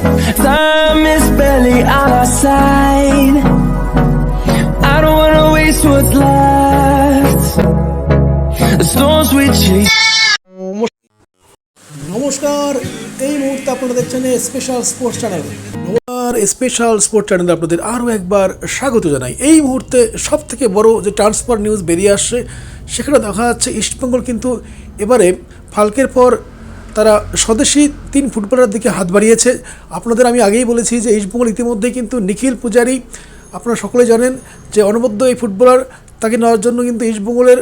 Time is barely on our side. I don't wanna waste what's left. The storms we chase. নমস্কার, এই মুহূর্তে আপনারা দেখছেন special sports channel নমস্কার special sports চ্যানেলে আপনাদের আরও একবার স্বাগত জানাই এই মুহূর্তে সব থেকে বড় যে ট্রান্সফার নিউজ বেরিয়ে আসছে, সেখানে দেখা যাচ্ছে ইস্টবেঙ্গল কিন্তু এবারে ফালকের পর তারা স্বদেশি তিন ফুটবলারের দিকে হাত বাড়িয়েছে। আপনাদের আমি আগেই বলেছি যে ইস্টবেঙ্গল ইতিমধ্যেই কিন্তু নিখিল পূজারি, আপনারা সকলে জানেন যে অনবদ্য এই ফুটবলার, তাকে নেওয়ার জন্য কিন্তু ইস্টবেঙ্গলের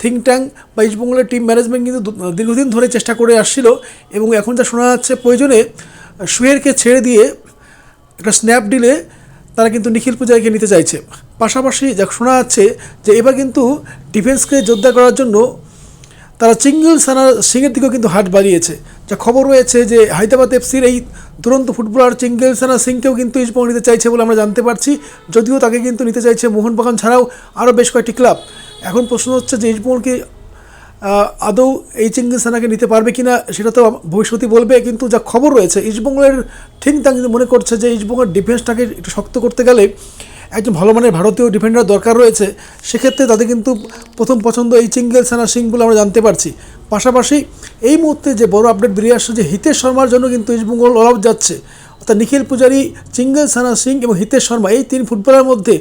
থিঙ্ক ট্যাঙ্ক বা ইস্টবেঙ্গলের টিম ম্যানেজমেন্ট কিন্তু দীর্ঘদিন ধরে চেষ্টা করে আসছিল এবং এখন যা শোনা যাচ্ছে প্রয়োজনে সুয়েরকে ছেড়ে দিয়ে একটা স্ন্যাপ ডিলে তারা কিন্তু নিখিল পূজারীকে নিতে চাইছে। পাশাপাশি যা শোনা যাচ্ছে যে এবার কিন্তু ডিফেন্সকে জোরদার করার জন্য তারা চিঙ্গল সানা সিংয়ের দিকেও কিন্তু হাট বাড়িয়েছে। যা খবর রয়েছে যে হায়দ্রাবাদ এফসির এই দুরন্ত ফুটবলার চিঙ্গেল সানা সিংকেও কিন্তু ইস্টবেঙ্গল নিতে চাইছে বলে আমরা জানতে পারছি। যদিও তাকে কিন্তু নিতে চাইছে মোহনবাগান ছাড়াও আরও বেশ কয়েকটি ক্লাব। এখন প্রশ্ন হচ্ছে যে ইস্টবেঙ্গল কি আদৌ এই চিঙ্গিল সানাকে নিতে পারবে কিনা সেটা তো ভবিষ্যতই বলবে। কিন্তু যা খবর রয়েছে ইস্টবেঙ্গলের ঠিক তা কিন্তু মনে করছে যে ইস্টবেঙ্গল ডিফেন্সটাকে একটু শক্ত করতে গেলে একজন ভালো মানের ভারতীয় ডিফেন্ডার দরকার রয়েছে, সেক্ষেত্রে তাদের কিন্তু প্রথম পছন্দ এই চিঙ্গেল সানা সিং বলে আমরা জানতে পারছি। পাশাপাশি এই মুহূর্তে যে বড় আপডেট বেরিয়ে আসছে যে হিতেশ শর্মার জন্য কিন্তু ইস্টবেঙ্গল অল আউট যাচ্ছে। অর্থাৎ নিখিল পূজারি, চিঙ্গেল সানা সিং এবং হিতেশ শর্মা এই তিন ফুটবলারের মধ্যে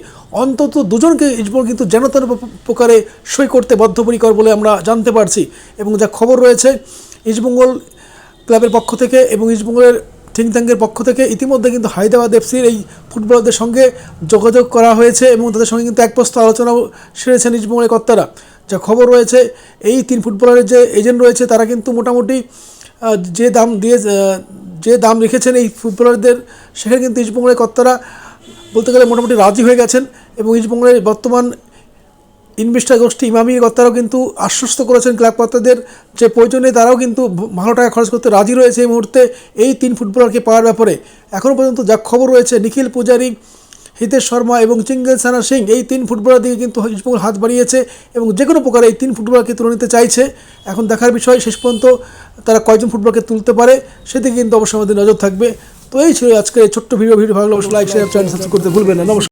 অন্তত দুজনকে ইস্টবেঙ্গল কিন্তু যেন তেন প্রকারে সই করতে বদ্ধপরিকর বলে আমরা জানতে পারছি। এবং যা খবর রয়েছে, ইস্টবেঙ্গল ক্লাবের পক্ষ থেকে এবং ইস্টবেঙ্গলের থিঙ্ক পক্ষ থেকে ইতিমধ্যে কিন্তু হায়দ্রাবাদ এফসির এই ফুটবলারদের সঙ্গে যোগাযোগ করা হয়েছে এবং তাদের সঙ্গে কিন্তু এক প্রস্ত আলোচনাও সেরেছেন ইস্টবেঙ্গলের কর্তারা। যা খবর রয়েছে, এই তিন ফুটবলারের যে এজেন্ট রয়েছে, তারা কিন্তু মোটামুটি যে দাম দিয়ে যে দাম রেখেছেন এই ফুটবলারদের, সেখানে কিন্তু ইস্টবেঙ্গলের কর্তারা বলতে গেলে মোটামুটি রাজি হয়ে গেছেন এবং ইস্টবেঙ্গলের বর্তমান ইনভেস্টার গোষ্ঠী ইমামি কর্তারাও কিন্তু আশ্বস্ত করেছেন ক্লাব কর্তাদের যে প্রয়োজনে তারাও কিন্তু ভালো টাকা খরচ করতে রাজি রয়েছে এই মুহূর্তে এই তিন ফুটবলারকে পাওয়ার ব্যাপারে। এখনও পর্যন্ত যা খবর রয়েছে, নিখিল পূজারি, হিতেশ শর্মা এবং চিঙ্গেল সানা সিং, এই তিন ফুটবলার দিকে কিন্তু ইস্টবেঙ্গল হাত বাড়িয়েছে এবং যে কোনো প্রকারে এই তিন ফুটবলারকে তুলে নিতে চাইছে। এখন দেখার বিষয়, শেষ পর্যন্ত তারা কয়জন ফুটবলকে তুলতে পারে সেদিকে কিন্তু অবশ্যই আমাদের নজর থাকবে। তো এই ছিল আজকে ছোট্ট ভিডিও ভিডিও ভালো অবশ্যই লাইক শেয়ার চ্যানেল সাবস্ক্রাইব করতে ভুলবেন না। নমস্কার।